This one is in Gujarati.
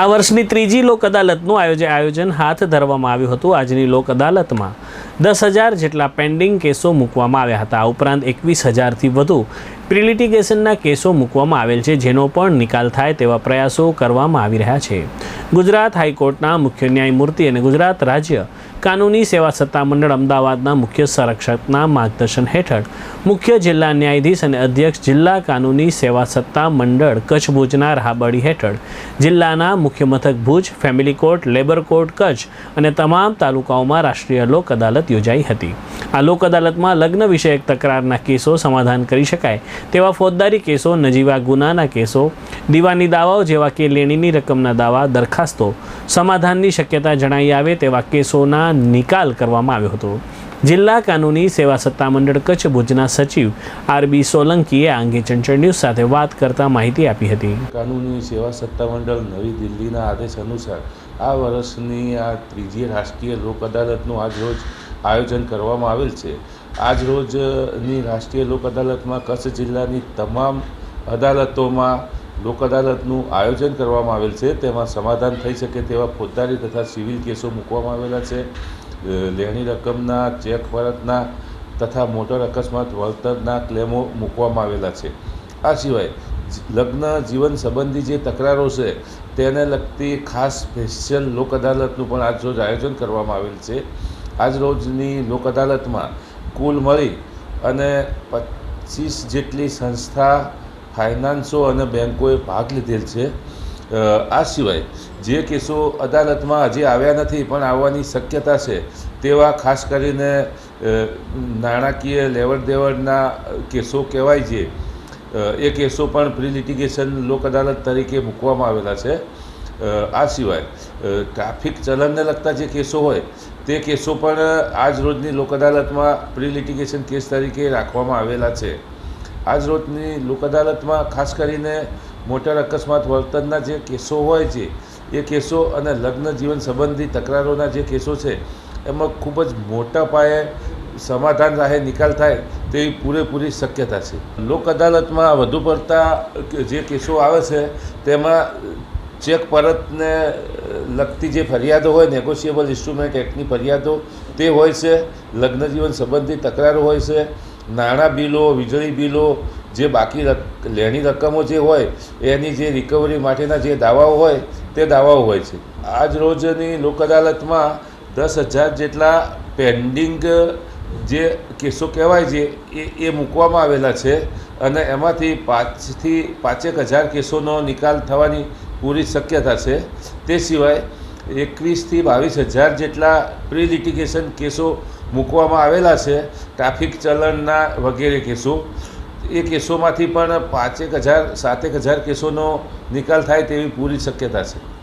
આ વર્ષની ત્રીજી લોક અદાલતનું આયોજન આયોજન હાથ ધરવામાં આવ્યું હતું. આજની લોક અદાલતમાં દસ હજાર જેટલા પેન્ડિંગ કેસો મૂકવામાં આવ્યા હતા. ઉપરાંત એકવીસ હજારથી વધુ પ્રિલિટિગેશનના કેસો મૂકવામાં આવેલ છે, જેનો પણ નિકાલ થાય તેવા પ્રયાસો કરવામાં આવી રહ્યા છે. ગુજરાત હાઈકોર્ટના મુખ્ય ન્યાયમૂર્તિ અને ગુજરાત રાજ્ય કાનૂની સેવા સત્તામંડળ અમદાવાદના મુખ્ય સંરક્ષકના માર્ગદર્શન હેઠળ મુખ્ય જિલ્લા ન્યાયાધીશ અને અધ્યક્ષ જિલ્લા કાનૂની સેવા સત્તામંડળ કચ્છ ભુજના રાહબડી હેઠળ જિલ્લાના મુખ્ય મથક Bhuj, family court, labour court, Kutch અને તમામ તાલુકાઓમાં રાષ્ટ્રીય લોક અદાલત યોજાઈ હતી. આ લોક અદાલતમાં લગ્ન વિષયક તકરારના કેસો સમાધાન કરી શકાય તેવા ફોજદારી કેસો, નજીવા ગુનાના કેસો, દીવાની દાવાઓ જેવા કે લેણીની રકમના દાવા, દરખાસ્તો સમાધાનની શક્યતા જણાઈ આવે તેવા કેસોના નિકાલ કરવામાં આવ્યો હતો. જિલ્લા કાનૂની સેવા સત્તામંડળ કચ્છ ભુજના સચિવ આરબી સોલંકીએ આ અંગે ચંચળ ન્યૂઝ સાથે વાત કરતા માહિતી આપી હતી. કાનૂની સેવા સત્તામંડળ નવી દિલ્હીના આદેશ અનુસાર આ વર્ષની આ ત્રીજી રાષ્ટ્રીય લોક અદાલતનું આજ રોજ આયોજન કરવામાં આવેલ છે. આજ રોજની રાષ્ટ્રીય લોક અદાલતમાં કચ્છ જિલ્લાની તમામ અદાલતોમાં લોક અદાલતનું આયોજન કરવામાં આવેલ છે. તેમાં સમાધાન થઈ શકે તેવા ફોજદારી તથા સિવિલ કેસો મૂકવામાં આવેલા છે. લેણી રકમના, ચેક પરતના તથા મોટર અકસ્માત વળતરના ક્લેમો મૂકવામાં આવેલા છે. આ સિવાય લગ્ન જીવન સંબંધી જે તકરારો છે તેને લગતી ખાસ સ્પેશિયલ લોક અદાલતનું પણ આજ રોજ આયોજન કરવામાં આવેલ છે. આજ રોજની લોક અદાલતમાં કુલ મળી અને પચીસ જેટલી સંસ્થા ફાઇનાન્સો અને બેન્કોએ ભાગ લીધેલ છે. આ સિવાય જે કેસો અદાલતમાં હજી આવ્યા નથી પણ આવવાની શક્યતા છે તેવા ખાસ કરીને નાણાકીય લેવડ દેવડના કેસો કહેવાય છે. એ કેસો પણ પ્રિલિટિગેશન લોક અદાલત તરીકે મૂકવામાં આવેલા છે. આ સિવાય ટ્રાફિક ચલણને લગતા જે કેસો હોય, તે કેસો પણ આજ રોજની લોક અદાલતમાં પ્રી કેસ તરીકે રાખવામાં આવેલા છે. આજ રોજની લોક અદાલતમાં ખાસ કરીને મોટર અકસ્માત વર્તનના જે કેસો હોય છે, એ કેસો અને લગ્ન જીવન સંબંધી તકરારોના જે કેસો છે, એમાં ખૂબ જ મોટા પાયે સમાધાન રાહે નિકાલ થાય તેવી પૂરેપૂરી શક્યતા છે. લોક અદાલતમાં વધુ પડતા જે કેસો આવે છે, તેમાં ચેક પરતને લગતી જે ફરિયાદો હોય, નેગોશિયેબલ ઇન્સ્ટ્રુમેન્ટ એક્ટની ફરિયાદો, તે હોય છે. લગ્નજીવન સંબંધિત સંબંધી તકરારો હોય છે. નાણાં બિલો, વીજળી બિલો, જે બાકી લેણી રકમો જે હોય, એની જે રિકવરી માટેના જે દાવાઓ હોય, તે દાવાઓ હોય છે. આજ રોજની લોક અદાલતમાં દસ હજાર જેટલા પેન્ડિંગ જે કેસો કહેવાય છે, એ એ મૂકવામાં આવેલા છે. અને એમાંથી પાંચથી પાંચેક હજાર કેસોનો નિકાલ થવાની પૂરી શક્યતા છે. તે સિવાય એકવીસથી બાવીસ હજાર જેટલા પ્રી લિટિગેશન કેસો મૂકવામાં આવેલા છે. ટ્રાફિક ચલણના વગેરે કેસો. એ કેસોમાંથી પણ પાંચેક હજાર, સાતેક હજાર કેસોનો નિકાલ થાય તેવી પૂરી શક્યતા છે.